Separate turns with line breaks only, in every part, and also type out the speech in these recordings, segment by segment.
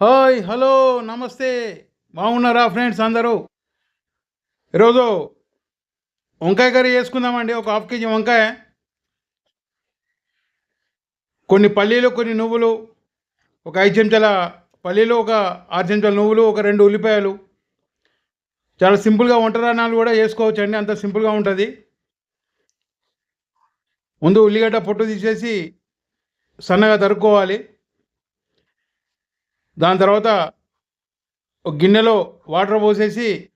Hi hello నమస్తే. బాగున్నారా friends అందరూ? ఈరోజు వంకాయ కర్రీ వేసుకుందామండి ఒక హాఫ్ కేజీ వంకాయ. కొన్ని పల్లీలు కొన్ని నువ్వులు. ఒక ఐదు చెంచాల పల్లీలు ఒక ఆరు చెంచాల నువ్వులు ఒక రెండు ఉల్లిపాయలు. చాలా సింపుల్గా వంటరాణాలు కూడా వేసుకోవచ్చు అండి అంత సింపుల్గా ఉంటుంది. ముందు ఉల్లిగడ్డ పొట్టు తీసేసి సన్నగా తరుక్కోవాలి. దాని తర్వాత ఒక గిన్నెలో వాటర్ పోసేసి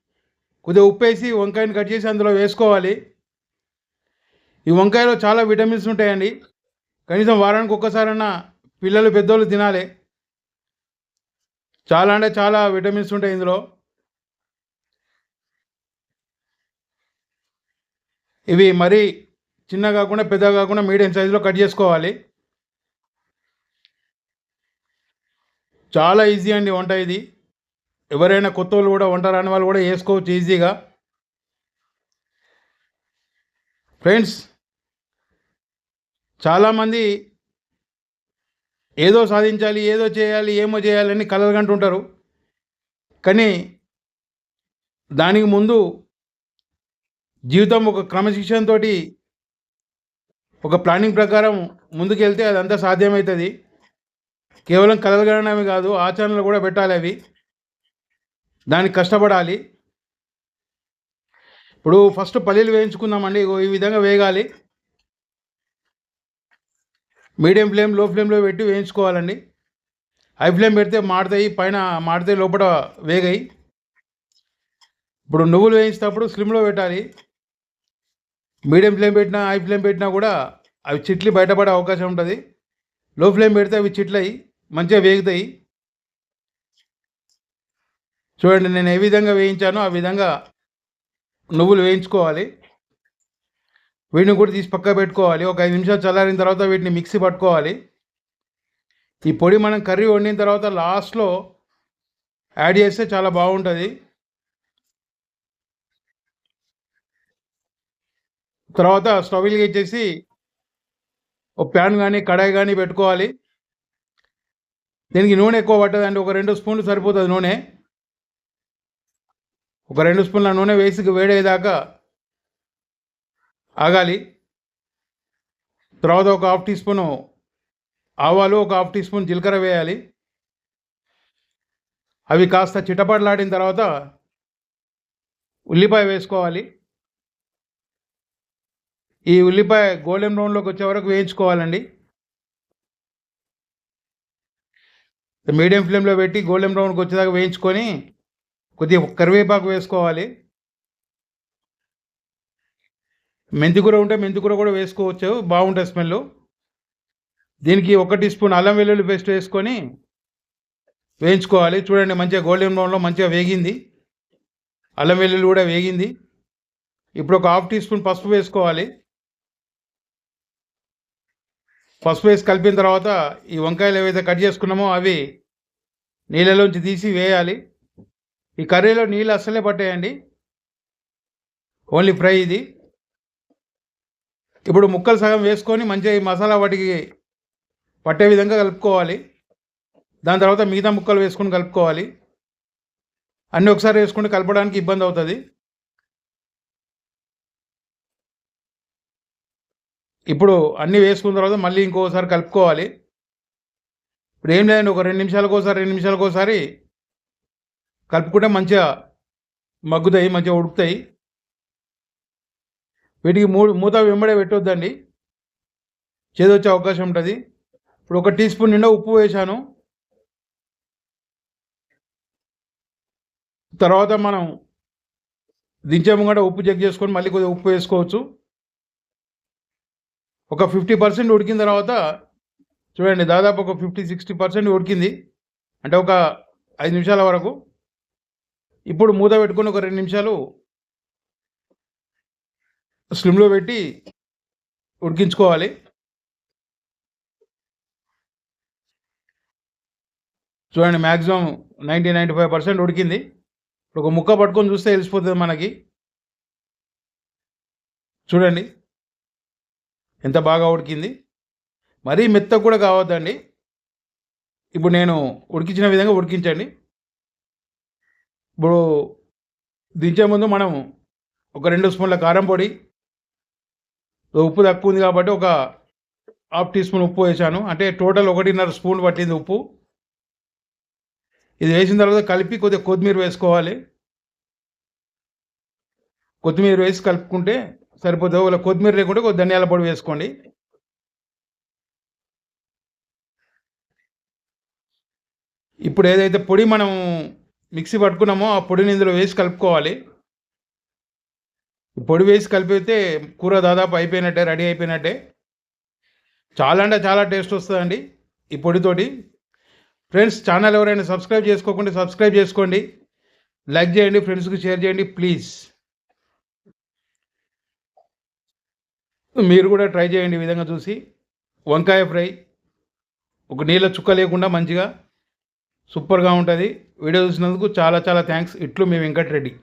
కొద్దిగా ఉప్పు వేసి వంకాయని కట్ చేసి అందులో వేసుకోవాలి. ఈ వంకాయలో చాలా విటమిన్స్ ఉంటాయండి. కనీసం వారానికి ఒక్కసారన్నా పిల్లలు పెద్దోళ్ళు తినాలి. చాలా అంటే చాలా విటమిన్స్ ఉంటాయి ఇందులో. ఇవి మరీ చిన్న కాకుండా పెద్ద కాకుండా మీడియం సైజులో కట్ చేసుకోవాలి. చాలా ఈజీ అండి వంట ఇది. ఎవరైనా కొత్త వాళ్ళు కూడా వంట రాని వాళ్ళు కూడా వేసుకోవచ్చు ఈజీగా ఫ్రెండ్స్ చాలామంది ఏదో సాధించాలి ఏదో చేయాలి ఏమో చేయాలని కలలుగంటుంటారు కానీ దానికి ముందు జీవితం ఒక క్రమశిక్షణతో ఒక ప్లానింగ్ ప్రకారం ముందుకెళ్తే అదంతా సాధ్యమవుతుంది. కేవలం కలలు కాదు ఆచరణలు కూడా పెట్టాలి అవి. దానికి కష్టపడాలి. ఇప్పుడు ఫస్ట్ పల్లీలు వేయించుకుందామండి ఈ విధంగా వేగాలి. మీడియం ఫ్లేమ్లో ఫ్లేమ్లో పెట్టి వేయించుకోవాలండి. హై ఫ్లేమ్ పెడితే మాడతాయి పైన మాడితే లోపల వేగాయి. ఇప్పుడు నువ్వులు వేయించేటప్పుడు స్లిమ్లో పెట్టాలి. మీడియం ఫ్లేమ్ పెట్టినా హై ఫ్లేమ్ పెట్టినా కూడా అవి చిట్లు బయటపడే అవకాశం ఉంటుంది. లో ఫ్లేమ్ పెడితే అవి చిట్లయి మంచిగా వేగుతాయి. చూడండి నేను ఏ విధంగా వేయించానో ఆ విధంగా నువ్వులు వేయించుకోవాలి. వీటిని కూడా తీసి పక్క పెట్టుకోవాలి. ఒక ఐదు నిమిషాలు చల్లారిన తర్వాత వీటిని మిక్సీ పట్టుకోవాలి. ఈ పొడి మనం కర్రీ వండిన తర్వాత లాస్ట్లో యాడ్ చేస్తే చాలా బాగుంటుంది. తర్వాత స్టవ్ వెలిగించేసి ఒక ప్యాన్ కానీ కడాయి కానీ పెట్టుకోవాలి. దీనికి నూనె ఎక్కువ పట్టదండి ఒక రెండు స్పూన్లు సరిపోతుంది నూనె. ఒక రెండు స్పూన్ల నూనె వేసి వేడేదాకా ఆగాలి. తర్వాత ఒక హాఫ్ టీ స్పూను ఆవాలు ఒక హాఫ్ టీ స్పూన్ జీలకర్ర వేయాలి. అవి కాస్త చిటపటలాడిన తర్వాత ఉల్లిపాయ వేసుకోవాలి. ఈ ఉల్లిపాయ గోల్డెన్ బ్రౌన్లోకి వచ్చే వరకు వేయించుకోవాలండి. మీడియం ఫ్లేమ్లో పెట్టి గోల్డెన్ బ్రౌన్కి వచ్చేదాకా వేయించుకొని కొద్దిగా కరివేపాకు వేసుకోవాలి. మెంతికూర ఉంటే మెంతికూర కూడా వేసుకోవచ్చు. బాగుంటుంది స్మెల్. దీనికి ఒక టీ స్పూన్ అల్లం వెల్లుల్లి పేస్ట్ వేసుకొని వేయించుకోవాలి. చూడండి మంచిగా గోల్డెన్ బ్రౌన్లో మంచిగా వేగింది. అల్లం వెల్లుల్లి కూడా వేగింది. ఇప్పుడు ఒక హాఫ్ టీ స్పూన్ పసుపు వేసుకోవాలి. పసుపు వేసి కలిపిన తర్వాత ఈ వంకాయలు ఏవైతే కట్ చేసుకున్నామో అవి నీళ్ళలోంచి తీసి వేయాలి. ఈ కర్రీలో నీళ్ళు అస్సలే పట్టేయండి. ఓన్లీ ఫ్రై ఇది. ఇప్పుడు ముక్కలు సగం వేసుకొని మంచిగా ఈ మసాలా వాటికి పట్టే విధంగా కలుపుకోవాలి. దాని తర్వాత మిగతా ముక్కలు వేసుకొని కలుపుకోవాలి. అన్నీ ఒకసారి వేసుకుంటే కలపడానికి ఇబ్బంది అవుతుంది. ఇప్పుడు అన్నీ వేసుకున్న తర్వాత మళ్ళీ ఇంకోసారి కలుపుకోవాలి. ఇప్పుడు ఏం లేదండి ఒక రెండు నిమిషాలకు ఒకసారి రెండు నిమిషాలకు ఒకసారి కలుపుకుంటే మంచిగా మగ్గుతాయి మంచిగా ఉడుకుతాయి. వీటికి మూడు మూత వెంబడే పెట్టొద్దండి. చేదొచ్చే అవకాశం ఉంటుంది. ఇప్పుడు ఒక టీ స్పూన్ నిండా ఉప్పు వేశాను. తర్వాత మనం దించే ముంగట ఉప్పు చెక్ చేసుకొని మళ్ళీ కొద్దిగా ఉప్పు వేసుకోవచ్చు. ఒక ఫిఫ్టీ పర్సెంట్ ఉడికిన తర్వాత చూడండి దాదాపు ఒక ఫిఫ్టీ సిక్స్టీ పర్సెంట్ ఉడికింది. అంటే ఒక ఐదు నిమిషాల వరకు. ఇప్పుడు మూత పెట్టుకుని ఒక రెండు నిమిషాలు స్లిమ్లో పెట్టి ఉడికించుకోవాలి. చూడండి maximum ninety ninety five percent ఉడికింది. ఇప్పుడు ఒక ముక్క పట్టుకొని చూస్తే తెలిసిపోతుంది మనకి. చూడండి. ఎంత బాగా ఉడికింది? మరీ మెత్త కూడా కావద్దండి. ఇప్పుడు నేను ఉడికించిన విధంగా ఉడికించండి. ఇప్పుడు దించే ముందు మనం ఒక రెండు స్పూన్ల కారం పొడి ఉప్పు తక్కువ ఉంది కాబట్టి ఒక హాఫ్ టీ స్పూన్ ఉప్పు వేసాను. అంటే టోటల్ ఒకటిన్నర స్పూన్ పట్టింది ఉప్పు. ఇది వేసిన తర్వాత కలిపి కొద్దిగా కొత్తిమీర వేసుకోవాలి. కొత్తిమీర వేసి కలుపుకుంటే సరిపోతుంది ఇలా కొత్తిమీర లేకుంటే కొద్ది ధనియాల పొడి వేసుకోండి. ఇప్పుడు ఏదైతే పొడి మనం మిక్సీ పట్టుకున్నామో ఆ పొడిని ఇందులో వేసి కలుపుకోవాలి. ఈ పొడి వేసి కలిపితే కూర దాదాపు అయిపోయినట్టే రెడీ అయిపోయినట్టే. చాలా అంటే చాలా టేస్ట్ వస్తుందండి ఈ పొడితోటి. ఫ్రెండ్స్ ఛానల్ ఎవరైనా సబ్స్క్రైబ్ చేసుకోకుండా సబ్స్క్రైబ్ చేసుకోండి. లైక్ చేయండి ఫ్రెండ్స్కి షేర్ చేయండి ప్లీజ్. మీరు కూడా ట్రై చేయండి ఈ విధంగా చూసి. వంకాయ ఫ్రై ఒక నీళ్ళ చుక్క లేకుండా మంచిగా సూపర్గా ఉంటుంది. వీడియో చూసినందుకు చాలా చాలా థ్యాంక్స్. ఇట్లు మీ వెంకటరెడ్డి.